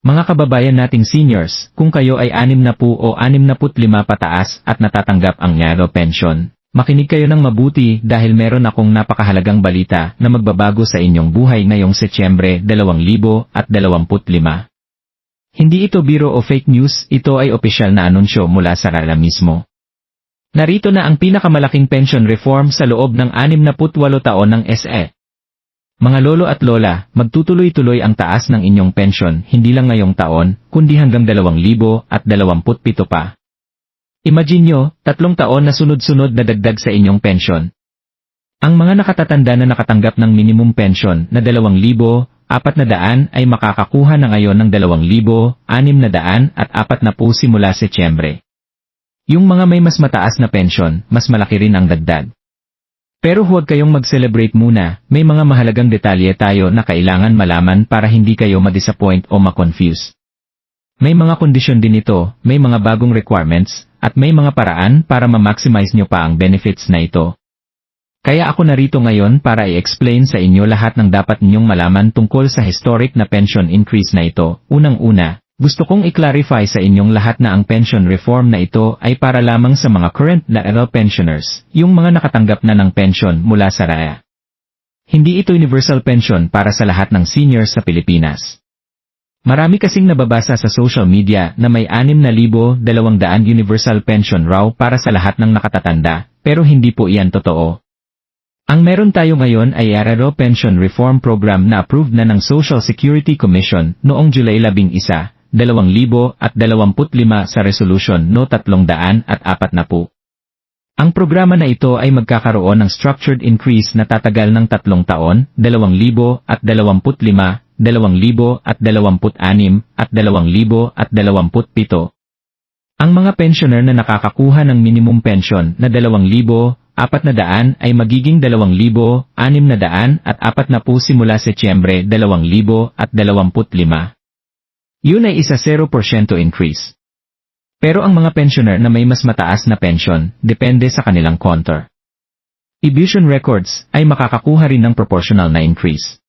Mga kababayan nating seniors, kung kayo ay 60 o 65 pataas at natatanggap ang Nyaro pension, makinig kayo ng mabuti dahil meron akong napakahalagang balita na magbabago sa inyong buhay ngayong Setyembre 2025. Hindi ito biro o fake news, ito ay opisyal na anunsyo mula sa RARA mismo. Narito na ang pinakamalaking pension reform sa loob ng 68 taon ng SE. Mga lolo at lola, magtutuloy-tuloy ang taas ng inyong pensyon hindi lang ngayong taon, kundi hanggang 2027 pa. Imagine nyo, tatlong taon na sunod-sunod na dagdag sa inyong pensyon. Ang mga nakatatanda na nakatanggap ng minimum pension na 2,000, apat na daan ay makakakuha na ngayon ng 2,000, anim na daan at apat na po simula Setyembre. Yung mga may mas mataas na pensyon, mas malaki rin ang dagdag. Pero huwag kayong mag-celebrate muna, may mga mahalagang detalye tayo na kailangan malaman para hindi kayo ma-disappoint o ma-confuse. May mga kondisyon din ito, may mga bagong requirements, at may mga paraan para ma-maximize nyo pa ang benefits na ito. Kaya ako narito ngayon para i-explain sa inyo lahat ng dapat ninyong malaman tungkol sa historic na pension increase na ito. Unang-una, gusto kong i-clarify sa inyong lahat na ang pension reform na ito ay para lamang sa mga current na ERL pensioners, yung mga nakatanggap na ng pension mula sa RAA. Hindi ito universal pension para sa lahat ng seniors sa Pilipinas. Marami kasing nababasa sa social media na may 6,200 universal pension raw para sa lahat ng nakatatanda, pero hindi po iyan totoo. Ang meron tayo ngayon ay Araro Pension Reform Program na approved na ng Social Security Commission noong July 11, 2025 sa Resolution No 300 at 40. Ang programa na ito ay magkakaroon ng structured increase na tatagal ng tatlong taon, 2025, 2026 at 2027. Ang mga pensioner na nakakakuha ng minimum pension na 2,000, apat na daan ay magiging 2,000, anim na daan at apat na po simula Setyembre 2025. Yun ay isa 0% increase. Pero ang mga pensioner na may mas mataas na pension, depende sa kanilang counter. Ebution records ay makakakuha rin ng proportional na increase.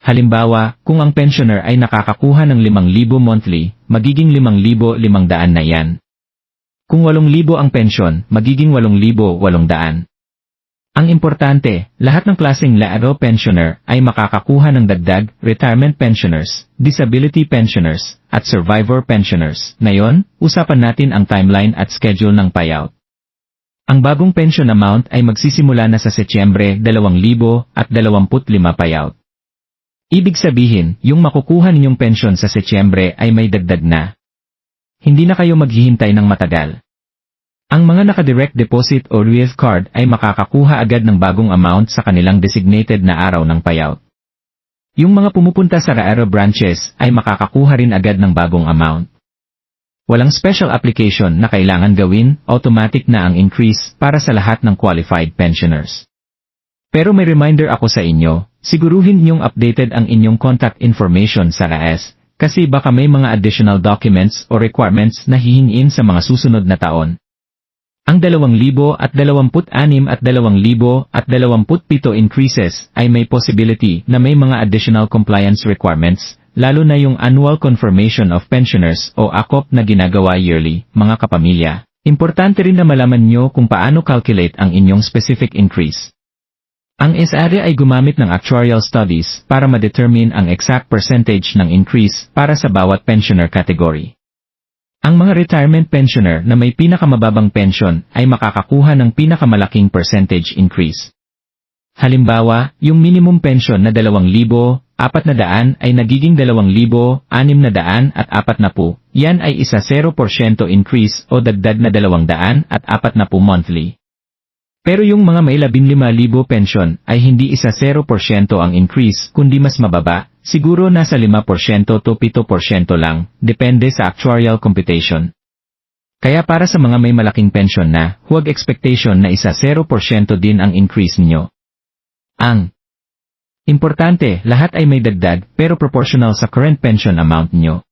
Halimbawa, kung ang pensioner ay nakakakuha ng 5,000 monthly, magiging 5,500 na yan. Kung 8,000 ang pensyon, magiging 8,800. Ang importante, lahat ng klaseng Laaro pensioner ay makakakuha ng dagdag, retirement pensioners, disability pensioners, at survivor pensioners. Ngayon, usapan natin ang timeline at schedule ng payout. Ang bagong pension amount ay magsisimula na sa Setyembre 2025 payout. Ibig sabihin, yung makukuha ninyong pensyon sa Setyembre ay may dagdag na. Hindi na kayo maghihintay ng matagal. Ang mga naka-direct deposit o REF card ay makakakuha agad ng bagong amount sa kanilang designated na araw ng payout. Yung mga pumupunta sa Raero branches ay makakakuha rin agad ng bagong amount. Walang special application na kailangan gawin, automatic na ang increase para sa lahat ng qualified pensioners. Pero may reminder ako sa inyo, siguruhin niyong updated ang inyong contact information sa RAES, kasi baka may mga additional documents o requirements na hihingin sa mga susunod na taon. Ang 2026 at 2027 increases ay may possibility na may mga additional compliance requirements, lalo na yung Annual Confirmation of Pensioners o ACOP na ginagawa yearly, mga kapamilya. Importante rin na malaman nyo kung paano calculate ang inyong specific increase. Ang SRE ay gumamit ng actuarial studies para ma-determine ang exact percentage ng increase para sa bawat pensioner category. Ang mga retirement pensioner na may pinakamababang pension ay makakakuha ng pinakamalaking percentage increase. Halimbawa, yung minimum pension na 2,000, apat na daan ay nagiging 2,000, anim na daan at apat na po. Yan ay isa 0% increase o dagdag na 200 at apat na po monthly. Pero yung mga may 15,000 pension ay hindi isa 0% ang increase kundi mas mababa, siguro nasa 5% to 7% lang, depende sa actuarial computation. Kaya para sa mga may malaking pension na, huwag expectation na isa 0% din ang increase nyo. Ang Importante, lahat ay may dagdag pero proportional sa current pension amount nyo.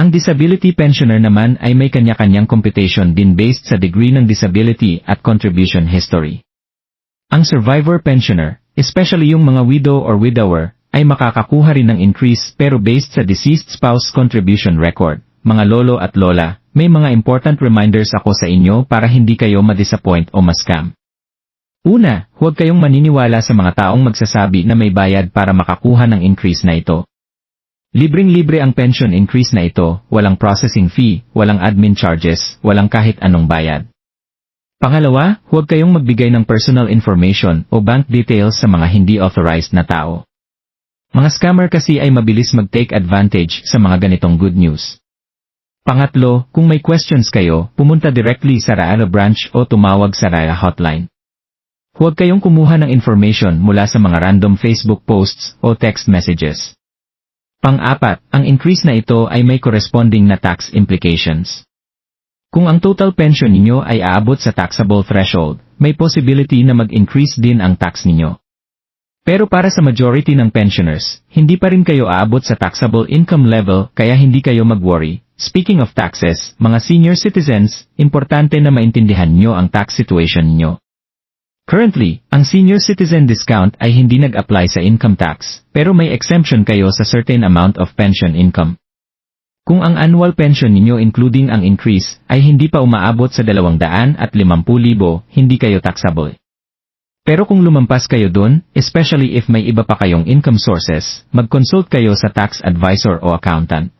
Ang disability pensioner naman ay may kanya-kanyang computation din based sa degree ng disability at contribution history. Ang survivor pensioner, especially yung mga widow or widower, ay makakakuha rin ng increase pero based sa deceased spouse contribution record. Mga lolo at lola, may mga important reminders ako sa inyo para hindi kayo ma-disappoint o ma-scam. Una, huwag kayong maniniwala sa mga taong magsasabi na may bayad para makakuha ng increase na ito. Libreng-libre ang pension increase na ito, walang processing fee, walang admin charges, walang kahit anong bayad. Pangalawa, huwag kayong magbigay ng personal information o bank details sa mga hindi authorized na tao. Mga scammer kasi ay mabilis mag-take advantage sa mga ganitong good news. Pangatlo, kung may questions kayo, pumunta directly sa Raala branch o tumawag sa Raala hotline. Huwag kayong kumuha ng information mula sa mga random Facebook posts o text messages. Pang-apat, ang increase na ito ay may corresponding na tax implications. Kung ang total pension ninyo ay aabot sa taxable threshold, may possibility na mag-increase din ang tax ninyo. Pero para sa majority ng pensioners, hindi pa rin kayo aabot sa taxable income level kaya hindi kayo mag-worry. Speaking of taxes, mga senior citizens, importante na maintindihan nyo ang tax situation ninyo. Currently, ang senior citizen discount ay hindi nag-apply sa income tax, pero may exemption kayo sa certain amount of pension income. Kung ang annual pension ninyo including ang increase ay hindi pa umaabot sa 250,000, hindi kayo taxable. Pero kung lumampas kayo dun, especially if may iba pa kayong income sources, mag-consult kayo sa tax advisor o accountant.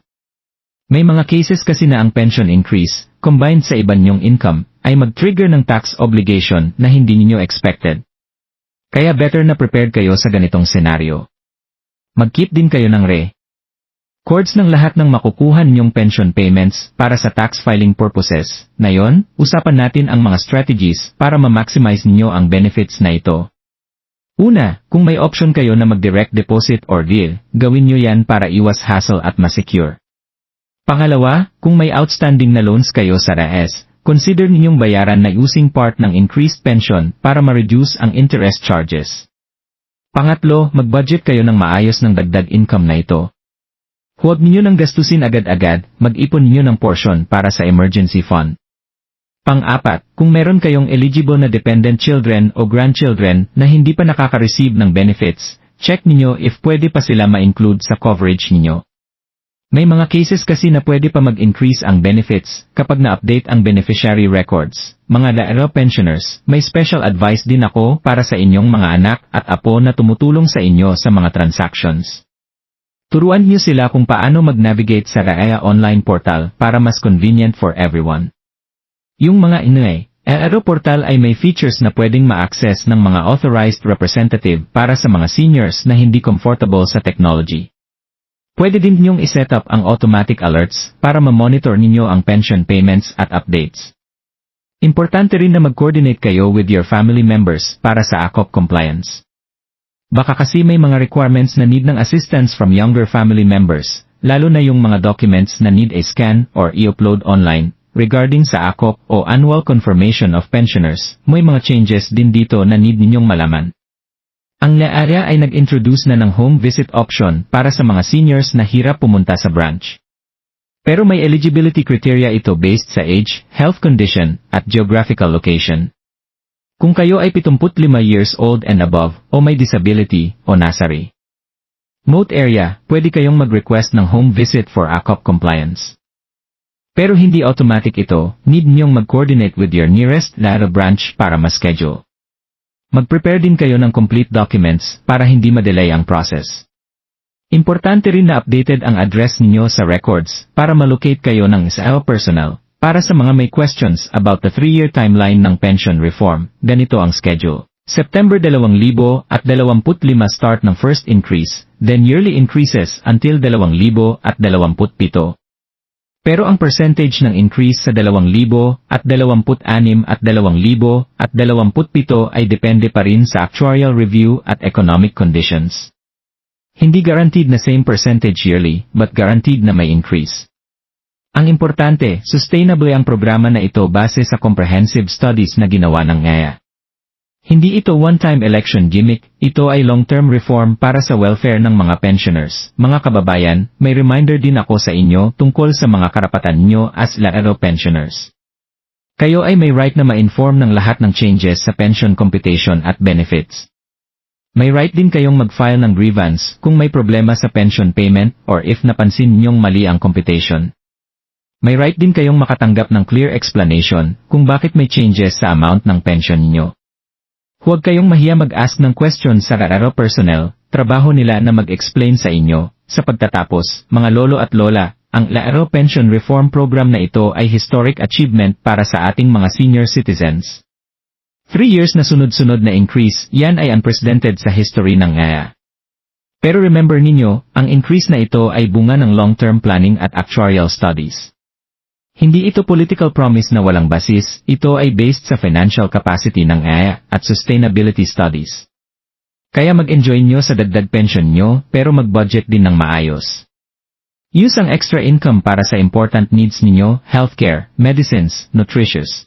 May mga cases kasi na ang pension increase, combined sa iba niyong income, ay mag-trigger ng tax obligation na hindi ninyo expected. Kaya better na prepared kayo sa ganitong senaryo. Mag-keep din kayo ng re. Cords ng lahat ng makukuha ninyong pension payments para sa tax filing purposes. Ngayon, usapan natin ang mga strategies para ma-maximize ninyo ang benefits na ito. Una, kung may option kayo na mag-direct deposit or deal, gawin nyo yan para iwas hassle at masecure. Pangalawa, kung may outstanding na loans kayo sa RAES, consider ninyong bayaran na using part ng increased pension para ma-reduce ang interest charges. Pangatlo, mag-budget kayo ng maayos ng dagdag income na ito. Huwag ninyo nang gastusin agad-agad, mag-ipon ninyo ng portion para sa emergency fund. Pang-apat, kung meron kayong eligible na dependent children o grandchildren na hindi pa nakaka-receive ng benefits, check ninyo if pwede pa sila ma-include sa coverage ninyo. May mga cases kasi na pwede pa mag-increase ang benefits kapag na-update ang beneficiary records. Mga laero pensioners, may special advice din ako para sa inyong mga anak at apo na tumutulong sa inyo sa mga transactions. Turuan niyo sila kung paano mag-navigate sa Raaya online portal para mas convenient for everyone. Yung mga inuay, Aero portal ay may features na pwedeng ma-access ng mga authorized representative para sa mga seniors na hindi comfortable sa technology. Pwede din ninyong iset up ang automatic alerts para ma-monitor ninyo ang pension payments at updates. Importante rin na mag-coordinate kayo with your family members para sa ACOP compliance. Baka kasi may mga requirements na need ng assistance from younger family members, lalo na yung mga documents na need a scan or i-upload online, regarding sa ACOP o Annual Confirmation of Pensioners, may mga changes din dito na need ninyong malaman. Ang LEAREA ay nag-introduce na ng home visit option para sa mga seniors na hirap pumunta sa branch. Pero may eligibility criteria ito based sa age, health condition, at geographical location. Kung kayo ay 75 years old and above, o may disability, o nasari. Moat area, pwede kayong mag-request ng home visit for ACOP compliance. Pero hindi automatic ito, need niyong mag-coordinate with your nearest LARA branch para ma-schedule. Mag-prepare din kayo ng complete documents para hindi madelay ang process. Importante rin na updated ang address ninyo sa records para malocate kayo ng SAO personnel. Para sa mga may questions about the 3-year timeline ng pension reform, ganito ang schedule. September 2025 start ng first increase, then yearly increases until 2027. Pero ang percentage ng increase sa 2,000 at 26 at 2,000 at 27 ay depende pa rin sa actuarial review at economic conditions. Hindi guaranteed na same percentage yearly, but guaranteed na may increase. Ang importante, sustainable ang programa na ito base sa comprehensive studies na ginawa ng NGAYA. Hindi ito one-time election gimmick, ito ay long-term reform para sa welfare ng mga pensioners. Mga kababayan, may reminder din ako sa inyo tungkol sa mga karapatan nyo as Laero pensioners. Kayo ay may right na ma-inform ng lahat ng changes sa pension computation at benefits. May right din kayong mag-file ng grievance kung may problema sa pension payment or if napansin ninyong mali ang computation. May right din kayong makatanggap ng clear explanation kung bakit may changes sa amount ng pension niyo. Huwag kayong mahiya mag-ask ng question sa RARO personnel, trabaho nila na mag-explain sa inyo. Sa pagtatapos, mga lolo at lola, ang LARO Pension Reform Program na ito ay historic achievement para sa ating mga senior citizens. Three years na sunod-sunod na increase, yan ay unprecedented sa history ng ngaya. Pero remember ninyo, ang increase na ito ay bunga ng long-term planning at actuarial studies. Hindi ito political promise na walang basis, ito ay based sa financial capacity ng ngaya at sustainability studies. Kaya mag-enjoy nyo sa dagdag pension nyo pero mag-budget din ng maayos. Use ang extra income para sa important needs ninyo, healthcare, medicines, nutritious,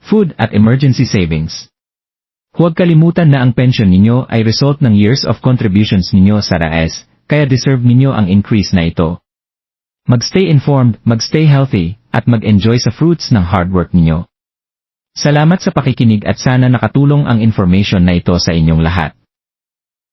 food at emergency savings. Huwag kalimutan na ang pension ninyo ay result ng years of contributions ninyo sa RAES, kaya deserve ninyo ang increase na ito. Magstay informed, magstay healthy, at mag-enjoy sa fruits ng hard work ninyo. Salamat sa pakikinig at sana nakatulong ang information na ito sa inyong lahat.